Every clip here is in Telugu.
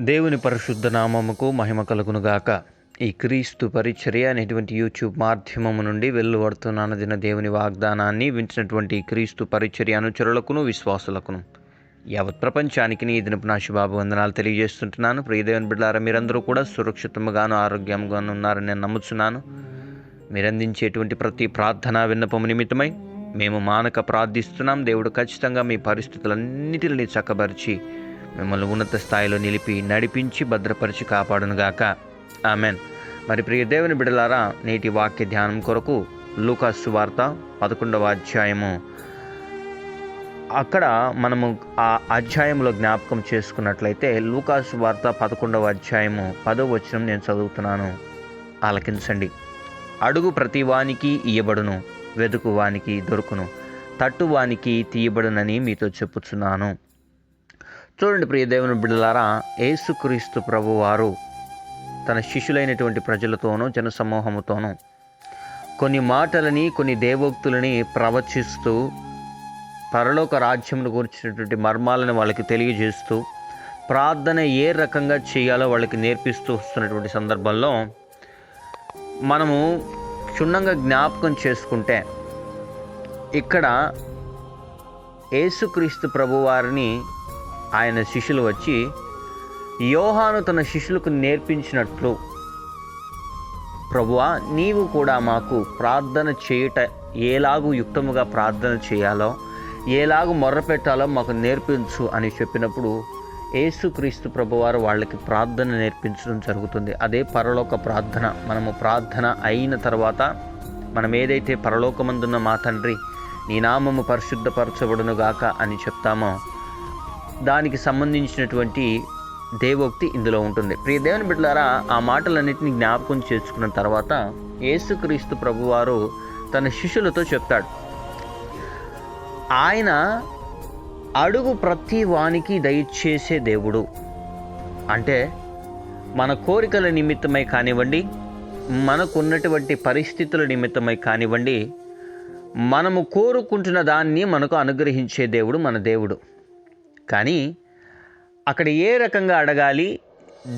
దేవుని పరిశుద్ధ నామముకు మహిమ కలుగునుగాక. ఈ క్రీస్తు పరిచర్య అనేటువంటి యూట్యూబ్ మాధ్యమము నుండి వెలువడుతున్నదిన దేవుని వాగ్దానాన్ని వించినటువంటి క్రీస్తు పరిచర్య అనుచరులకును విశ్వాసులకును. యావత్ ప్రపంచానికి ఈ దినపు నా శుభాభ వందనాలు తెలియజేస్తుంటున్నాను. ప్రియదేవన్ బిడ్డారా మీరందరూ కూడా సురక్షితంగాను ఆరోగ్యంగాను ఉన్నారని నేను నమ్ముతున్నాను మీరందించేటువంటి ప్రతి ప్రార్థన విన్నపము నిమిత్తమై మేము మానక ప్రార్థిస్తున్నాం. దేవుడు ఖచ్చితంగా మీ పరిస్థితులన్నిటిని చక్కబరిచి మిమ్మల్ని ఉన్నత స్థాయిలో నిలిపి నడిపించి భద్రపరిచి కాపాడునుగాక. ఆమెన్. మరి ప్రియ దేవుని బిడలారా నేటి వాక్య ధ్యానం కొరకు లూకాసు వార్త పదకొండవ అధ్యాయము. అక్కడ మనము ఆ అధ్యాయంలో జ్ఞాపకం చేసుకున్నట్లయితే లూకాసు వార్త పదకొండవ అధ్యాయము పదో వచనం నేను చదువుతున్నాను. ఆలకించండి. అడుగు ప్రతివానికి ఇయ్యబడును. వెదుకు వానికి దొరుకును తట్టువానికి తీయబడునని మీతో చెప్పుచున్నాను. చూడండి ప్రియ దేవుని బిడ్డలారా యేసుక్రీస్తు ప్రభువారు తన శిష్యులైనటువంటి ప్రజలతోనూ జనసమూహముతోనూ కొన్ని మాటలని కొన్ని దేవోక్తులని ప్రవచిస్తూ పరలోక రాజ్యమును గురించినటువంటి మర్మాలను వాళ్ళకి తెలియజేస్తూ ప్రార్థన ఏ రకంగా చేయాలో వాళ్ళకి నేర్పిస్తూ వస్తున్నటువంటి సందర్భంలో మనము క్షుణ్ణంగా జ్ఞాపకం చేసుకుంటే ఇక్కడ యేసుక్రీస్తు ప్రభువారిని ఆయన శిష్యులు వచ్చి యోహాను తన శిష్యులకు నేర్పించినట్లు ప్రభువా నీవు కూడా మాకు ప్రార్థన చేయుట ఏలాగు యుక్తముగా ప్రార్థన చేయాలో ఏలాగు మొర్రపెట్టాలో మాకు నేర్పించు అని చెప్పినప్పుడు యేసుక్రీస్తు ప్రభువారు వాళ్ళకి ప్రార్థన నేర్పించడం జరుగుతుంది. అదే పరలోక ప్రార్థన. మనము ప్రార్థన అయిన తర్వాత మనం ఏదైతే పరలోకమందున్న మా తండ్రి నీ నామము పరిశుద్ధపరచబడును గాక అని చెప్తామో దానికి సంబంధించినటువంటి దేవోక్తి ఇందులో ఉంటుంది. ప్రియ దేవుని బిడ్డలారా ఆ మాటలన్నింటినీ జ్ఞాపకం చేసుకున్న తర్వాత యేసుక్రీస్తు ప్రభువారు తన శిష్యులతో చెప్తాడు. ఆయన అడుగు ప్రతి వానికి దయచేసే దేవుడు. అంటే మన కోరికల నిమిత్తమై కానివ్వండి మనకున్నటువంటి పరిస్థితుల నిమిత్తమై కానివ్వండి మనము కోరుకుంటున్న దాన్ని మనకు అనుగ్రహించే దేవుడు మన దేవుడు. కానీ అక్కడ ఏ రకంగా అడగాలి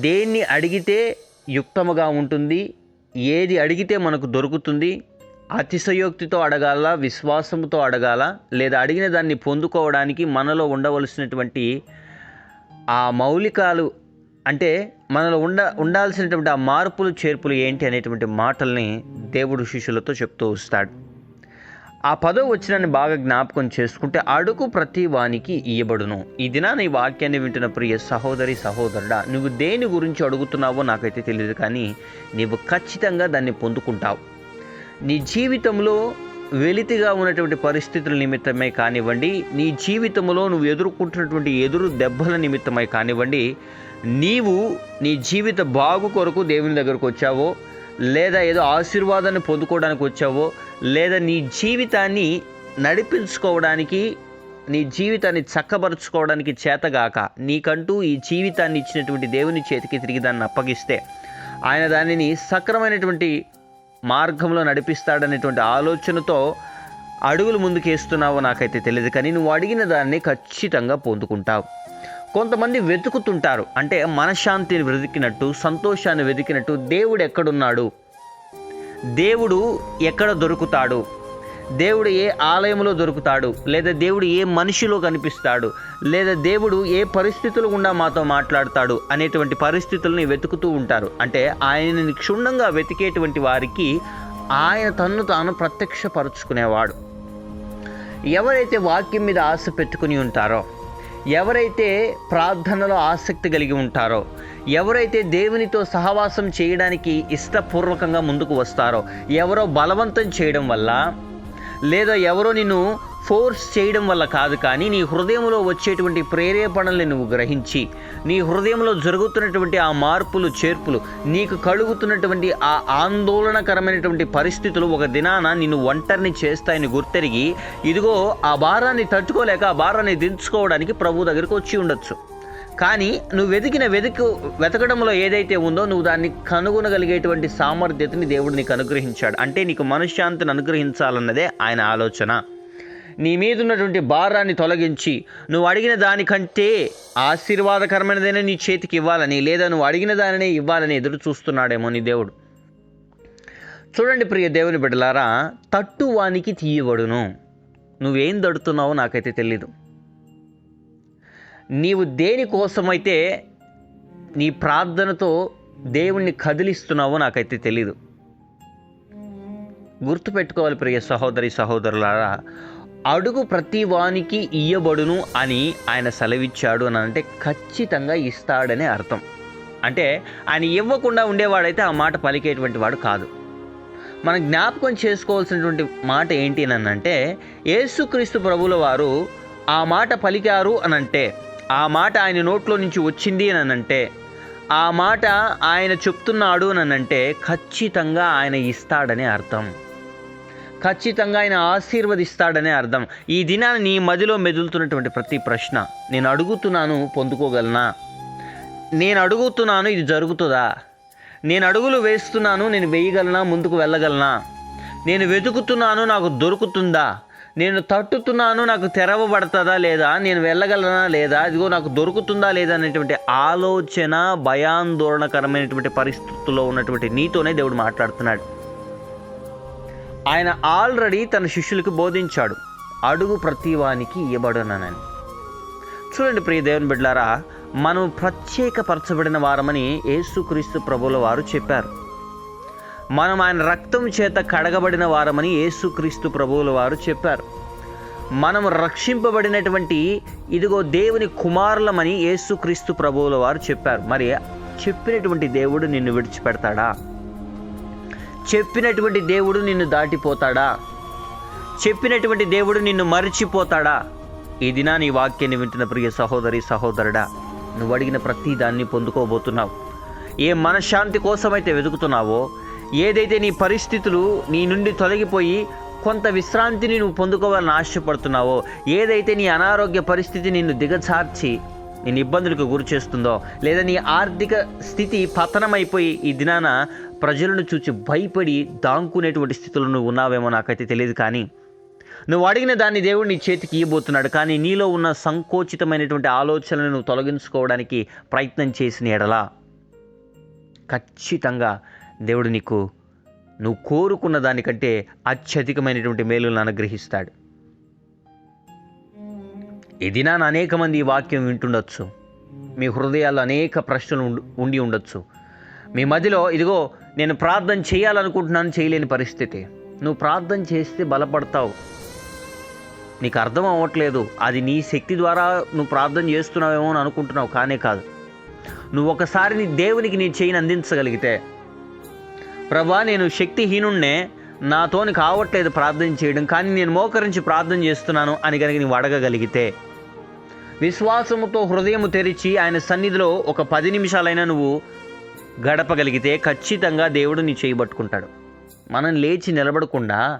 దేన్ని అడిగితే యుక్తముగా ఉంటుంది ఏది అడిగితే మనకు దొరుకుతుంది అతిశయోక్తితో అడగాల విశ్వాసంతో అడగాల లేదా అడిగిన దాన్ని పొందుకోవడానికి మనలో ఉండవలసినటువంటి ఆ మౌలికాలు అంటే మనలో ఉండ ఉండాల్సినటువంటి ఆ మార్పులు చేర్పులు ఏంటి అనేటువంటి మాటల్ని దేవుడు శిష్యులతో చెప్తూ వస్తాడు. ఆ పదో వచ్చినాన్ని బాగా జ్ఞాపకం చేసుకుంటే అడుగు ప్రతి వానికి ఇయ్యబడును. ఈ దినాన ఈ వాక్యాన్ని వింటున్న ప్రియ సహోదరి సహోదరుడా నువ్వు దేని గురించి అడుగుతున్నావో నాకైతే తెలియదు కానీ నీవు ఖచ్చితంగా దాన్ని పొందుకుంటావు. నీ జీవితంలో వెలితిగా ఉన్నటువంటి పరిస్థితుల నిమిత్తమై కానివ్వండి నీ జీవితంలో నువ్వు ఎదుర్కొంటున్నటువంటి ఎదురు దెబ్బల నిమిత్తమై కానివ్వండి నీవు నీ జీవిత బాగు కొరకు దేవుని దగ్గరకు వచ్చావో లేదా ఏదో ఆశీర్వాదాన్ని పొందుకోవడానికి వచ్చావో లేదా నీ జీవితాన్ని నడిపించుకోవడానికి నీ జీవితాన్ని చక్కబరుచుకోవడానికి చేతగాక నీకంటూ ఈ జీవితాన్ని ఇచ్చినటువంటి దేవుని చేతికి తిరిగి దాన్ని అప్పగిస్తే ఆయన దానిని సక్రమైనటువంటి మార్గంలో నడిపిస్తాడనేటువంటి ఆలోచనతో అడుగులు ముందుకేస్తున్నావో నాకైతే తెలియదు కానీ నువ్వు అడిగిన దాన్ని ఖచ్చితంగా పొందుకుంటావు. కొంతమంది వెతుకుతుంటారు అంటే మనశ్శాంతిని వెతికినట్టు సంతోషాన్ని వెతికినట్టు దేవుడు ఎక్కడున్నాడు? దేవుడు ఎక్కడ దొరుకుతాడు? దేవుడు ఏ ఆలయంలో దొరుకుతాడు? లేదా దేవుడు ఏ మనిషిలో కనిపిస్తాడు? లేదా దేవుడు ఏ పరిస్థితుల గుండా మాతో మాట్లాడతాడు? అనేటువంటి పరిస్థితుల్ని వెతుకుతూ ఉంటారు. అంటే ఆయనని క్షుణ్ణంగా వెతికేటువంటి వారికి ఆయన తన్ను తాను ప్రత్యక్షపరుచుకునేవాడు. ఎవరైతే వాక్యం మీద ఆశ పెట్టుకుని ఉంటారో ఎవరైతే ప్రార్థనలో ఆసక్తి కలిగి ఉంటారో ఎవరైతే దేవునితో సహవాసం చేయడానికి ఇష్టపూర్వకంగా ముందుకు వస్తారో ఎవరో బలవంతం చేయడం వల్ల లేదా ఎవరో నిన్ను ఫోర్స్ చేయడం వల్ల కాదు కానీ నీ హృదయంలో వచ్చేటువంటి ప్రేరేపణల్ని నువ్వు గ్రహించి నీ హృదయంలో జరుగుతున్నటువంటి ఆ మార్పులు చేర్పులు నీకు కలుగుతున్నటువంటి ఆ ఆందోళనకరమైనటువంటి పరిస్థితులు ఒక దినాన నిన్ను ఒంటరిని చేస్తాయని గుర్తెరిగి ఇదిగో ఆ భారాన్ని తట్టుకోలేక ఆ భారాన్ని దించుకోవడానికి ప్రభు దగ్గరికి వచ్చి ఉండొచ్చు. కానీ నువ్వు వెతికిన వెతుకు వెతకడంలో ఏదైతే ఉందో నువ్వు దాన్ని కనుగొనగలిగేటువంటి సామర్థ్యతని దేవుడు నీకు అనుగ్రహించాడు. అంటే నీకు మనశ్శాంతిని అనుగ్రహించాలన్నదే ఆయన ఆలోచన. నీ మీద ఉన్నటువంటి భారాన్ని తొలగించి నువ్వు అడిగిన దానికంటే ఆశీర్వాదకరమైనదైనా నీ చేతికి ఇవ్వాలని లేదా నువ్వు అడిగిన దానినే ఇవ్వాలని ఎదురు చూస్తున్నాడేమో నీ దేవుడు. చూడండి ప్రియ దేవుని బిడ్డలారా తట్టు వానికి తీయబడును. నువ్వేం దడుతున్నావో నాకైతే తెలీదు. నీవు దేనికోసమైతే నీ ప్రార్థనతో దేవుణ్ణి కదిలిస్తున్నావో నాకైతే తెలీదు. గుర్తుపెట్టుకోవాలి ప్రియ సహోదరి సహోదరులారా అడుగు ప్రతి వానికి ఇయ్యబడును అని ఆయన సెలవిచ్చాడు అని అంటే ఖచ్చితంగా ఇస్తాడనే అర్థం. అంటే ఆయన ఇవ్వకుండా ఉండేవాడైతే ఆ మాట పలికేటువంటి వాడు కాదు. మనం జ్ఞాపకం చేసుకోవాల్సినటువంటి మాట ఏంటి అని అంటే యేసుక్రీస్తు ప్రభుల వారు ఆ మాట పలికారు అనంటే ఆ మాట ఆయన నోట్లో నుంచి వచ్చింది అని అంటే ఆ మాట ఆయన చెప్తున్నాడు అని అంటే ఖచ్చితంగా ఆయన ఇస్తాడనే అర్థం. ఖచ్చితంగా ఆయన ఆశీర్వదిస్తాడనే అర్థం. ఈ దినాన్ని నీ మదిలో మెదులుతున్నటువంటి ప్రతి ప్రశ్న నేను అడుగుతున్నాను పొందుకోగలనా? నేను అడుగుతున్నాను ఇది జరుగుతుందా? నేను అడుగులు వేస్తున్నాను నేను వేయగలనా? ముందుకు వెళ్ళగలనా? నేను వెతుకుతున్నాను నాకు దొరుకుతుందా? నేను తట్టుతున్నాను నాకు తెరవబడుతుందా లేదా నేను వెళ్ళగలనా లేదా ఇదిగో నాకు దొరుకుతుందా లేదా అనేటువంటి ఆలోచన భయాందోళనకరమైనటువంటి పరిస్థితుల్లో ఉన్నటువంటి నీతోనే దేవుడు మాట్లాడుతున్నాడు. ఆయన ఆల్రెడీ తన శిష్యులకు బోధించాడు అడుగు ప్రతివానికి ఇవ్వబడునని చూడండి ప్రియ దేవుని బిడ్డారా మనం ప్రత్యేకపరచబడిన వారమని యేసుక్రీస్తు ప్రభుల వారు చెప్పారు. మనం ఆయన రక్తం చేత కడగబడిన వారమని యేసుక్రీస్తు ప్రభువుల వారు చెప్పారు. మనం రక్షింపబడినటువంటి ఇదిగో దేవుని కుమారులమని యేసుక్రీస్తు ప్రభువుల వారు చెప్పారు. మరి చెప్పినటువంటి దేవుడు నిన్ను విడిచిపెడతాడా? చెప్పినటువంటి దేవుడు నిన్ను దాటిపోతాడా? చెప్పినటువంటి దేవుడు నిన్ను మరిచిపోతాడా? ఈ దినా నీ వాక్యాన్ని వింటున్న ప్రియ సహోదరి సహోదరుడా నువ్వు అడిగిన ప్రతి దాన్ని పొందుకోబోతున్నావు. ఏ మనశ్శాంతి కోసమైతే వెతుకుతున్నావో ఏదైతే నీ పరిస్థితులు నీ నుండి తొలగిపోయి కొంత విశ్రాంతిని నువ్వు పొందుకోవాలని ఆశపడుతున్నావో ఏదైతే నీ అనారోగ్య పరిస్థితి నిన్ను దిగజార్చి నేను ఇబ్బందులకు గురి చేస్తుందో లేదా నీ ఆర్థిక స్థితి పతనమైపోయి ఈ దినాన ప్రజలను చూచి భయపడి దాంకునేటువంటి స్థితిలో నువ్వు ఉన్నావేమో నాకైతే తెలియదు కానీ నువ్వు అడిగిన దాన్ని దేవుడు నీ చేతికి ఇవ్వబోతున్నాడు కానీ నీలో ఉన్న సంకోచితమైనటువంటి ఆలోచనలను నువ్వు తొలగించుకోవడానికి ప్రయత్నం చేసిన ఎడలా ఖచ్చితంగా దేవుడు నీకు నువ్వు కోరుకున్న దానికంటే అత్యధికమైనటువంటి మేలులను అనుగ్రహిస్తాడు. ఈ దినాన అనేక మంది ఈ వాక్యం వింటుండొచ్చు. మీ హృదయాల్లో అనేక ప్రశ్నలు ఉండి- ఉండి ఉండొచ్చు. మీ మధ్యలో ఇదిగో నేను ప్రార్థన చేయాలనుకుంటున్నాను చేయలేని పరిస్థితి. నువ్వు ప్రార్థన చేస్తే బలపడతావు. నీకు అర్థం అవ్వట్లేదు. అది నీ శక్తి ద్వారా నువ్వు ప్రార్థన చేస్తున్నావేమో అని అనుకుంటున్నావు కానే కాదు. నువ్వు ఒకసారి నీ దేవునికి నీ చేయిని అందించగలిగితే ప్రభా నేను శక్తిహీనుణ్ణే. నాతోని కావట్లేదు ప్రార్థన చేయడం కానీ నేను మోకరించి ప్రార్థన చేస్తున్నాను అని కనుక నీవు అడగగలిగితే. విశ్వాసముతో హృదయము తెరిచి ఆయన సన్నిధిలో ఒక పది నిమిషాలైనా నువ్వు గడపగలిగితే ఖచ్చితంగా దేవుడు నీ చేయబట్టుకుంటాడు మనం లేచి నిలబడకుండా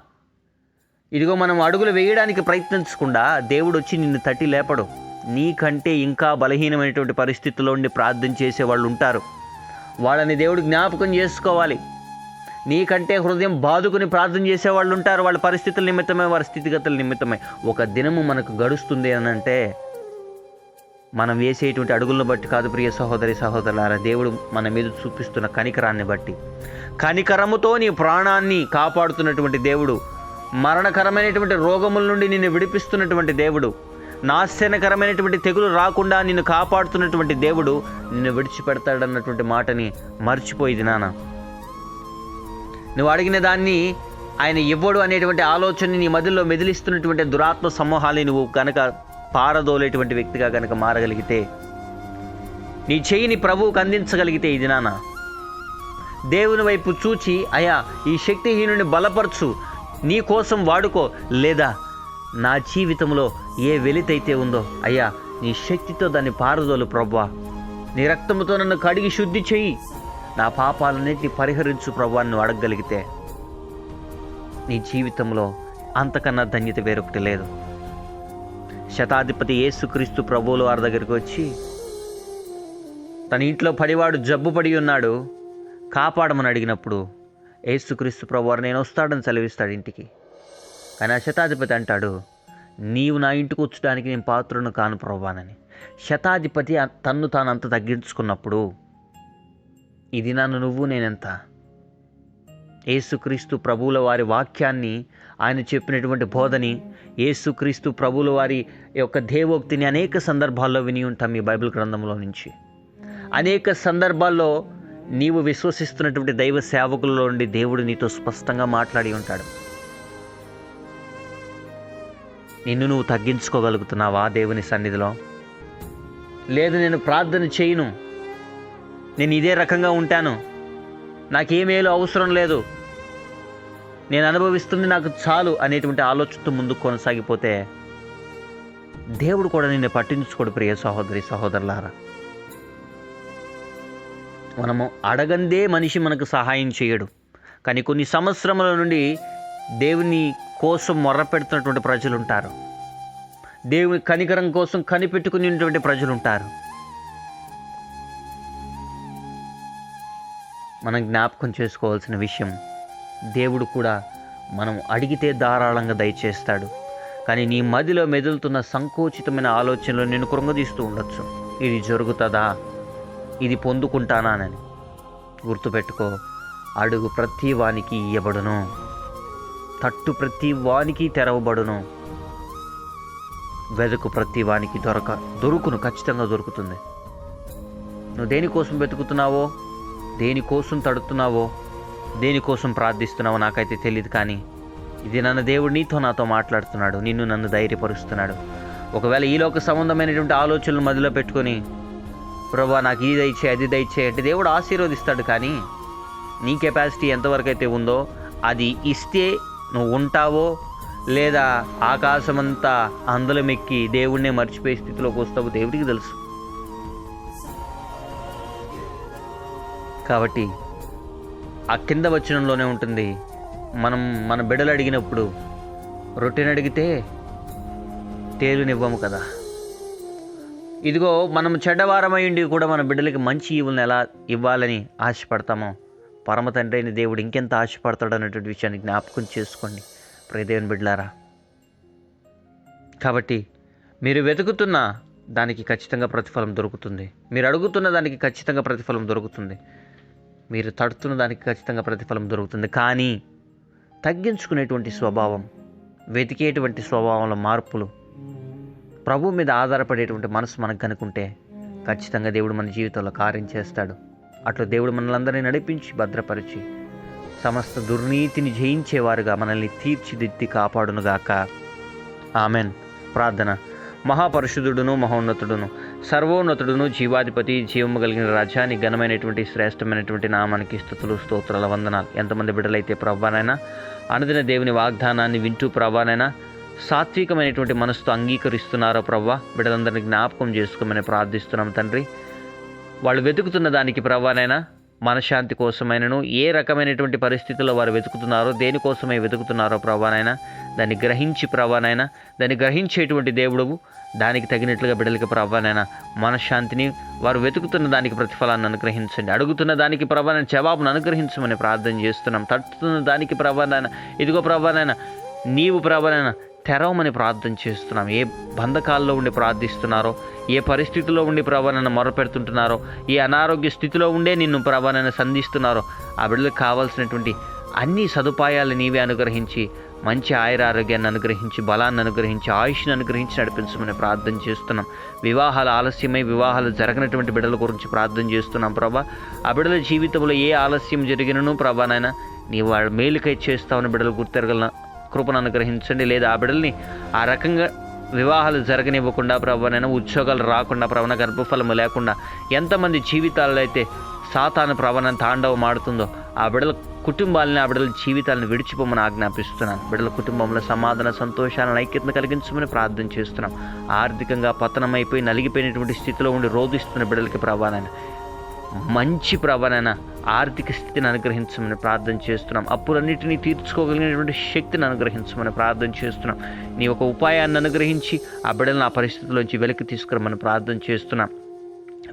ఇదిగో మనం అడుగులు వేయడానికి ప్రయత్నించకుండా దేవుడు వచ్చి నిన్ను తట్టి లేపడు. నీకంటే ఇంకా బలహీనమైనటువంటి పరిస్థితుల్లో ఉండి ప్రార్థన చేసే వాళ్ళు ఉంటారు. వాళ్ళని దేవుడు జ్ఞాపకం చేసుకోవాలి. నీకంటే హృదయం బాదుకుని ప్రార్థన చేసే వాళ్ళు ఉంటారు. వాళ్ళ పరిస్థితుల నిమిత్తమే వారి స్థితిగతుల నిమిత్తమే. ఒక దినము మనకు గడుస్తుంది అని అంటే మనం వేసేటువంటి అడుగులను బట్టి కాదు ప్రియ సహోదరి సహోదరులారా. దేవుడు మన మీద చూపిస్తున్న కనికరాన్ని బట్టి. కనికరముతో నీ ప్రాణాన్ని కాపాడుతున్నటువంటి దేవుడు మరణకరమైనటువంటి రోగముల నుండి నిన్ను విడిపిస్తున్నటువంటి దేవుడు నాశనకరమైనటువంటి తెగులు రాకుండా నిన్ను కాపాడుతున్నటువంటి దేవుడు నిన్ను విడిచిపెడతాడన్నటువంటి మాటని మర్చిపోయింది నాన్న. నువ్వు అడిగిన దాన్ని ఆయన ఇవ్వడు అనేటువంటి ఆలోచన నీ మధ్యలో మెదిలిస్తున్నటువంటి దురాత్మ సమూహాన్ని నువ్వు కనుక పారదోలేటువంటి వ్యక్తిగా కనుక మారగలిగితే నీ చేయిని ప్రభువుకు అందించగలిగితే ఇది నాన్న దేవుని వైపు చూచి అయ్యా ఈ శక్తిహీనుని బలపరచు నీ కోసం వాడుకో లేదా నా జీవితంలో ఏ వెలితైతే ఉందో అయ్యా నీ శక్తితో దాన్ని పారదోలు ప్రభా నీ రక్తముతో నన్ను కడిగి శుద్ధి చెయ్యి నా పాపాలన్నింటినీ పరిహరించు ప్రభు నువ్వు అడగగలిగితే నీ జీవితంలో అంతకన్నా ధన్యత వేరొకటి లేదు. శతాధిపతి యేసుక్రీస్తు ప్రభువులు వారి దగ్గరికి వచ్చి తన ఇంట్లో పడివాడు జబ్బు పడి ఉన్నాడు కాపాడమని అడిగినప్పుడు యేసుక్రీస్తు ప్రభు వారు నేను వస్తాడని సెలవిస్తాడు ఇంటికి. కానీ ఆ శతాధిపతి అంటాడు నీవు నా ఇంటికి వచ్చడానికి నేను పాత్రను కాను ప్రభానని శతాధిపతి తన్ను తాను అంత తగ్గించుకున్నప్పుడు ఇది నన్ను నువ్వు నేనెంత? ఏసుక్రీస్తు ప్రభువుల వారి వాక్యాన్ని ఆయన చెప్పినటువంటి బోధని ఏసుక్రీస్తు ప్రభువుల వారి యొక్క దేవోక్తిని అనేక సందర్భాల్లో విని ఉంటాం ఈ బైబిల్ గ్రంథంలో నుంచి. అనేక సందర్భాల్లో నీవు విశ్వసిస్తున్నటువంటి దైవ సేవకులలో నుండి దేవుడు నీతో స్పష్టంగా మాట్లాడి ఉంటాడు. నిన్ను నువ్వు తగ్గించుకోగలుగుతున్నావా దేవుని సన్నిధిలో? లేదు నేను ప్రార్థన చేయను. నేను ఇదే రకంగా ఉంటాను. నాకేమేలు అవసరం లేదు. నేను అనుభవిస్తుంది నాకు చాలు అనేటువంటి ఆలోచనతో ముందుకు కొనసాగిపోతే దేవుడు కూడా నిన్ను పట్టించుకోడు ప్రియ సహోదరి సహోదరులారా. మనము అడగందే మనిషి మనకు సహాయం చేయడు. కానీ కొన్ని సంవత్సరముల నుండి దేవుని కోసం మొర్ర పెడుతున్నటువంటి ప్రజలు ఉంటారు దేవుని కనికరం కోసం కనిపెట్టుకునేటువంటి ప్రజలు ఉంటారు మనం జ్ఞాపకం చేసుకోవాల్సిన విషయం దేవుడు కూడా మనం అడిగితే ధారాళంగా దయచేస్తాడు. కానీ నీ మదిలో మెదులుతున్న సంకోచితమైన ఆలోచనలు నేను కృంగదీస్తూ ఉండొచ్చు. ఇది జరుగుతుందా? ఇది పొందుకుంటానానని గుర్తుపెట్టుకో అడుగు ప్రతి వానికి ఇయ్యబడును. తట్టు ప్రతి వానికి తెరవబడును. వెతుకు ప్రతి వానికి దొరక దొరుకును ఖచ్చితంగా దొరుకుతుంది. నువ్వు దేనికోసం వెతుకుతున్నావో దేనికోసం తడుతున్నావో దేనికోసం ప్రార్థిస్తున్నావో నాకైతే తెలియదు కానీ ఇది నన్ను దేవుడు నీతో నాతో మాట్లాడుతున్నాడు నిన్ను నన్ను ధైర్యపరుస్తున్నాడు. ఒకవేళ ఈలోక సంబంధమైనటువంటి ఆలోచనలు మదిలో పెట్టుకొని ప్రభా నాకు ఇది దయచే అది దయచే అంటే దేవుడు ఆశీర్వదిస్తాడు కానీ నీ కెపాసిటీ ఎంతవరకు అయితే ఉందో అది ఇస్తే నువ్వు ఉంటావో లేదా ఆకాశమంతా అందులమెక్కి దేవుణ్ణే మర్చిపోయే స్థితిలోకి వస్తావో దేవుడికి తెలుసు. కాబట్టి ఆ కింద వచనంలోనే ఉంటుంది మనం మన బిడ్డలు అడిగినప్పుడు రొట్టెని అడిగితే తేలునివ్వము కదా. ఇదిగో మనం చెడ్డవారమై కూడా మన బిడ్డలకి మంచి ఈవులను ఎలా ఇవ్వాలని ఆశపడతామో పరమ తండ్రి అయిన దేవుడు ఇంకెంత ఆశపడతాడు అనేటువంటి విషయాన్ని జ్ఞాపకం చేసుకోండి. ప్రియదేవుని బిడ్డలారా కాబట్టి మీరు వెతుకుతున్న దానికి ఖచ్చితంగా ప్రతిఫలం దొరుకుతుంది. మీరు అడుగుతున్న దానికి ఖచ్చితంగా ప్రతిఫలం దొరుకుతుంది. మీరు తడుతున్న దానికి ఖచ్చితంగా ప్రతిఫలం దొరుకుతుంది. కానీ తగ్గించుకునేటువంటి స్వభావం వెతికేటువంటి స్వభావంలో మార్పులు ప్రభు మీద ఆధారపడేటువంటి మనసు మనకు కనుకుంటే ఖచ్చితంగా దేవుడు మన జీవితంలో కార్యం చేస్తాడు. అట్లా దేవుడు మనల్ని నడిపించి భద్రపరిచి సమస్త దుర్నీతిని జయించేవారుగా మనల్ని తీర్చిదిద్ది కాపాడునుగాక. ఆమెన్. ప్రార్థన. మహాపరిశుద్ధుడును మహోన్నతుడును. సర్వోన్నతుడును జీవాధిపతి జీవము కలిగిన రాజ్యాన్ని ఘనమైనటువంటి శ్రేష్టమైనటువంటి నామానికి స్థుతులు స్తోత్రాల వందనాలు. ఎంతమంది బిడ్డలైతే ప్రభానైనా అనుదిన దేవుని వాగ్దానాన్ని వింటూ ప్రభానైనా సాత్వికమైనటువంటి మనసుతో అంగీకరిస్తున్నారో ప్రవ్వా బిడ్డలందరినీ జ్ఞాపకం చేసుకోమని ప్రార్థిస్తున్నాం తండ్రి. వాళ్ళు వెతుకుతున్న దానికి ప్రవ్వానైనా మనశ్శాంతి కోసమైనను ఏ రకమైనటువంటి పరిస్థితుల్లో వారు వెతుకుతున్నారో దేనికోసమే వెతుకుతున్నారో ప్రభానైనా దాన్ని గ్రహించి ప్రభానైనా దాన్ని గ్రహించేటువంటి దేవుడు దానికి తగినట్లుగా బిడ్డలకి ప్రభానైనా మనశ్శాంతిని వారు వెతుకుతున్న దానికి ప్రతిఫలాన్ని అనుగ్రహించండి. అడుగుతున్న దానికి ప్రభానైనా జవాబును అనుగ్రహించమని ప్రార్థన చేస్తున్నాం. తట్టుతున్న దానికి ప్రభానైనా ఇదిగో ప్రభానైనా నీవు ప్రభానైనా తెరవమని ప్రార్థన చేస్తున్నాం. ఏ బంధకాల్లో ఉండి ప్రార్థిస్తున్నారో ఏ పరిస్థితిలో ఉండి ప్రభానైనా మొరపెడుతుంటున్నారో ఏ అనారోగ్య స్థితిలో ఉండే నిన్ను ప్రభానైనా సంధిస్తున్నారో ఆ బిడ్డలకు కావాల్సినటువంటి అన్ని సదుపాయాలు నీవే అనుగ్రహించి మంచి ఆయుర ఆరోగ్యాన్ని అనుగ్రహించి బలాన్ని అనుగ్రహించి ఆయుష్ని అనుగ్రహించి నడిపించమని ప్రార్థన చేస్తున్నాం. వివాహాలు ఆలస్యమై వివాహాలు జరగనటువంటి బిడ్డల గురించి ప్రార్థన చేస్తున్నాం ప్రభా. ఆ బిడ్డల జీవితంలో ఏ ఆలస్యం జరిగినను ప్రభానైనా నీవు వాళ్ళ మేలుకై చేస్తావని బిడ్డలు గుర్తెరగలను? కృపను అనుగ్రహించండి. లేదా ఆ బిడ్డల్ని ఆ రకంగా వివాహాలు జరగనివ్వకుండా ప్రభానైనా ఉద్యోగాలు రాకుండా ప్రవణ గర్భఫలము లేకుండా ఎంతమంది జీవితాల్లో అయితే సాతాను ప్రవణ తాండవం ఆడుతుందో ఆ బిడల కుటుంబాలని ఆ బిడల జీవితాలను విడిచిపోమని ఆజ్ఞాపిస్తున్నాను. బిడ్డల కుటుంబంలో సమాధాన సంతోషాలను ఐక్యతను కలిగించమని ప్రార్థన చేస్తున్నాం. ఆర్థికంగా పతనమైపోయి నలిగిపోయినటువంటి స్థితిలో ఉండి రోధిస్తున్న బిడ్డలకి ప్రవాణాన్ని మంచి ప్రభానైనా ఆర్థిక స్థితిని అనుగ్రహించమని ప్రార్థన చేస్తున్నాం. అప్పులన్నిటినీ తీర్చుకోగలిగినటువంటి శక్తిని అనుగ్రహించమని ప్రార్థన చేస్తున్నాం. నీ ఒక ఉపాయాన్ని అనుగ్రహించి ఆ బిడ్డలను ఆ పరిస్థితుల్లోంచి వెలికి తీసుకురమని ప్రార్థన చేస్తున్నాం.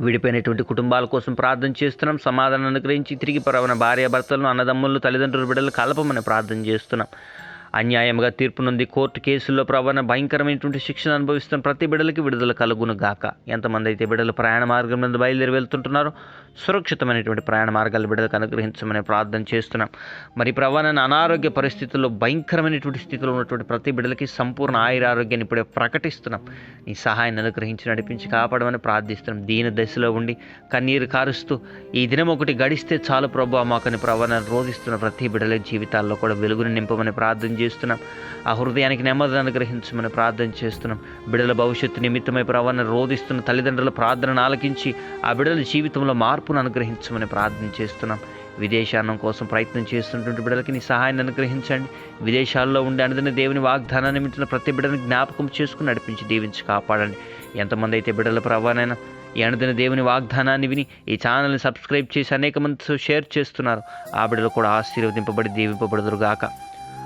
విడిపోయినటువంటి కుటుంబాల కోసం ప్రార్థన చేస్తున్నాం. సమాధానం అనుగ్రహించి తిరిగి పరవన భార్య భర్తలను అన్నదమ్ములను తల్లిదండ్రుల బిడ్డలు కలపమని ప్రార్థన చేస్తున్నాం. అన్యాయంగా తీర్పునుంది కోర్టు కేసుల్లో ప్రవణ భయంకరమైనటువంటి శిక్షణ అనుభవిస్తున్న ప్రతి బిడ్డలకి విడుదల కలుగును గాక ఎంతమంది అయితే బిడ్డలు ప్రయాణ మార్గం నుండి బయలుదేరి వెళ్తుంటున్నారో సురక్షితమైనటువంటి ప్రయాణ మార్గాలు బిడ్డలకు అనుగ్రహించమని ప్రార్థన చేస్తున్నాం. మరి ప్రవణ అనారోగ్య పరిస్థితుల్లో భయంకరమైనటువంటి స్థితిలో ఉన్నటువంటి ప్రతి బిడ్డలకి సంపూర్ణ ఆయురారోగ్యాన్ని ఇప్పుడే ప్రకటిస్తున్నాం. ఈ సహాయాన్ని అనుగ్రహించి నడిపించి కాపాడమని ప్రార్థిస్తున్నాం. దీని దశలో ఉండి కన్నీరు కారుస్తూ ఈ దినం ఒకటి గడిస్తే చాలు ప్రభు మాకని ప్రవణ రోధిస్తున్న ప్రతి బిడ్డల జీవితాల్లో కూడా వెలుగుని నింపమని ప్రార్థన తెలియజేస్తున్నాం ఆ హృదయానికి నెమ్మది అనుగ్రహించమని ప్రార్థన చేస్తున్నాం. బిడల భవిష్యత్తు నిమిత్తమై ప్రవణ రోధిస్తున్న తల్లిదండ్రుల ప్రార్థనను ఆలకించి ఆ బిడ్డల జీవితంలో మార్పును అనుగ్రహించమని ప్రార్థన చేస్తున్నాం. విదేశాన్నం కోసం ప్రయత్నం చేస్తున్నటువంటి బిడ్డలకి నీ సహాయాన్ని అనుగ్రహించండి. విదేశాల్లో ఉండే అనుదిన దేవుని వాగ్దానాన్ని మించిన ప్రతి బిడ్డని జ్ఞాపకం చేసుకుని నడిపించి దీవించి కాపాడండి. ఎంతమంది అయితే బిడ్డల ప్రవాణైనా ఈ అనుదిన దేవుని వాగ్దానాన్ని విని ఈ ఛానల్ని సబ్స్క్రైబ్ చేసి అనేక మందితో షేర్ చేస్తున్నారు. ఆ బిడ్డలు కూడా ఆశీర్వదింపబడి దీవింపబడుదురుగాక.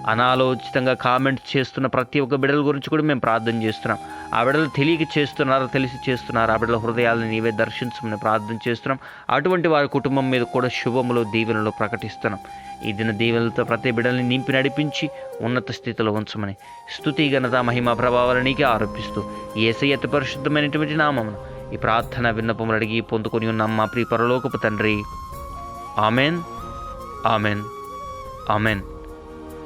అనాలోచితంగా కామెంట్స్ చేస్తున్న ప్రతి ఒక్క బిడ్డల గురించి కూడా మేము ప్రార్థన చేస్తున్నాం. ఆ బిడ్డలు తెలియక చేస్తున్నారో తెలిసి చేస్తున్నారు? ఆ బిడ్డల హృదయాలను నీవే దర్శించమని ప్రార్థన చేస్తున్నాం. అటువంటి వారి కుటుంబం మీద కూడా శుభములు దీవెనలు ప్రకటిస్తున్నాం. ఈ దిన దీవెనలతో ప్రతి బిడ్డల్ని నింపి నడిపించి ఉన్నత స్థితిలో ఉంచమని స్థుతి ఘనత మహిమ ప్రభావాలు నీకే ఆరోపిస్తూ ఏసయ్యత పరిశుద్ధమైనటువంటి నామమును ఈ ప్రార్థన విన్నపములు అడిగి పొందుకొని ఉన్నాం మా ప్రియ పరలోకపు తండ్రి. Amen. Amen. Amen.